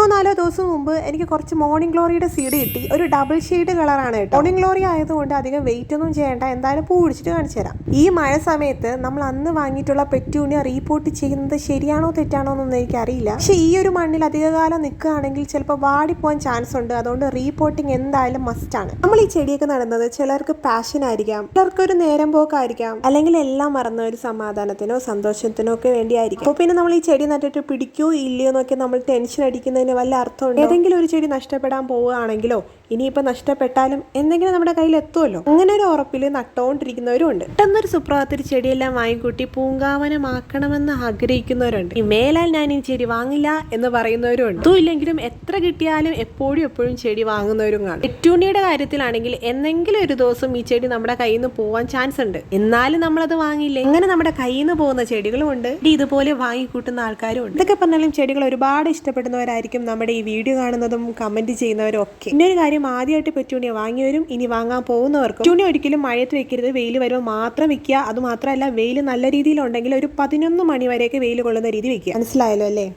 മൂന്നോ നാലോ ദിവസം മുമ്പ് എനിക്ക് കുറച്ച് മോർണിംഗ് ഗ്ലോറിയുടെ സീഡ് കിട്ടി. ഒരു ഡബിൾ ഷെയ്ഡ് കളറാണ് കേട്ടോ. മോർണിംഗ് ഗ്ലോറി ആയതുകൊണ്ട് അധികം വെയിറ്റ് ഒന്നും ചെയ്യേണ്ട. എന്തായാലും പൂ പിടിച്ചിട്ട് കാണിച്ചു തരാം. ഈ മഴ സമയത്ത് നമ്മൾ അന്ന് വാങ്ങിയിട്ടുള്ള പെറ്റൂണിയ റീപോർട്ട് ചെയ്യുന്നത് ശരിയാണോ തെറ്റാണോ എന്നൊന്നും എനിക്കറിയില്ല. പക്ഷെ ഈ ഒരു മണ്ണിൽ അധികകാലം നിൽക്കുകയാണെങ്കിൽ ചിലപ്പോൾ വാടിപ്പോവാൻ ചാൻസ് ഉണ്ട്. അതുകൊണ്ട് റീപോർട്ടിങ് എന്തായാലും മസ്റ്റ് ആണ്. നമ്മൾ ഈ ചെടിയൊക്കെ നടുന്നത് ചിലർക്ക് പാഷൻ ആയിരിക്കാം. ചിലർക്ക് ഒരു നേരം പോക്കായിരിക്കാം. അല്ലെങ്കിൽ എല്ലാം മറന്ന ഒരു സമാധാനത്തിനോ സന്തോഷത്തിനോ ഒക്കെ വേണ്ടിയായിരിക്കും. അപ്പോൾ പിന്നെ നമ്മൾ ഈ ചെടി നട്ടിട്ട് പിടിക്കോ ഇല്ലയോ എന്നൊക്കെ നമ്മൾ ടെൻഷൻ അടിക്കുന്നതിന് വല്ല അർത്ഥമുണ്ട്? ഏതെങ്കിലും ഒരു ചെടി നഷ്ടപ്പെടാൻ പോവുകയാണെങ്കിലോ ഇനിയിപ്പോൾ നഷ്ടപ്പെട്ടാലും എന്തെങ്കിലും നമ്മുടെ കയ്യിൽ എത്തുമല്ലോ? അങ്ങനെ ഒരു ഉറപ്പിൽ നട്ടുകൊണ്ടിരിക്കുന്നവരും ഉണ്ട് പെട്ടെന്നൊരു സുപ്രഭാതത്തിൽ ചെടിയെല്ലാം വാങ്ങിക്കൂട്ടി പൂങ്കാവനമാക്കണമെന്ന് ആഗ്രഹിക്കുന്നവരുണ്ട്. ഈ മേലാൽ ഞാൻ ഈ ചെടി വാങ്ങില്ല എന്ന് പറയുന്നവരും ഉണ്ട് അതും ഇല്ലെങ്കിലും എത്ര കിട്ടിയാലും എപ്പോഴും എപ്പോഴും ചെടി വാങ്ങുന്നവരും കാണും. പെറ്റൂണിയുടെ കാര്യത്തിലാണെങ്കിൽ എന്തെങ്കിലും ഒരു ദിവസം ഈ ചെടി നമ്മുടെ കയ്യിൽ നിന്ന് പോവാൻ ചാൻസ് ഉണ്ട്. എന്നാലും നമ്മളത് വാങ്ങിയില്ലേ? അങ്ങനെ നമ്മുടെ കയ്യിൽ നിന്ന് പോകുന്ന ചെടികളും ഉണ്ട് ഇതുപോലെ വാങ്ങിക്കൂട്ടുന്ന ആൾക്കാരും ഉണ്ട് ഇതൊക്കെ പറഞ്ഞാലും ചെടികൾ ഒരുപാട് ഇഷ്ടപ്പെടുന്നവരായിരിക്കും നമ്മുടെ ഈ വീഡിയോ കാണുന്നതും കമന്റ് ചെയ്യുന്നവരും ഒക്കെ പിന്നെ ഒരു കാര്യം ആദ്യമായിട്ട് പെറ്റൂണിയ വാങ്ങിയവരും ഇനി വാങ്ങാൻ പോകുന്നവർക്കും പെറ്റൂണിയ ഒരിക്കലും മഴയത്ത് വെക്കരുത്. വെയിൽ വരുമ്പോൾ മാത്രം വെക്കുക. അത് മാത്രമല്ല വെയിൽ നല്ല രീതിയിലുണ്ടെങ്കിൽ ഒരു പതിനൊന്ന് മണി വരെയൊക്കെ വെയിൽ കൊള്ളുന്ന രീതി വെക്കുക. മനസ്സിലായല്ലോ അല്ലേ?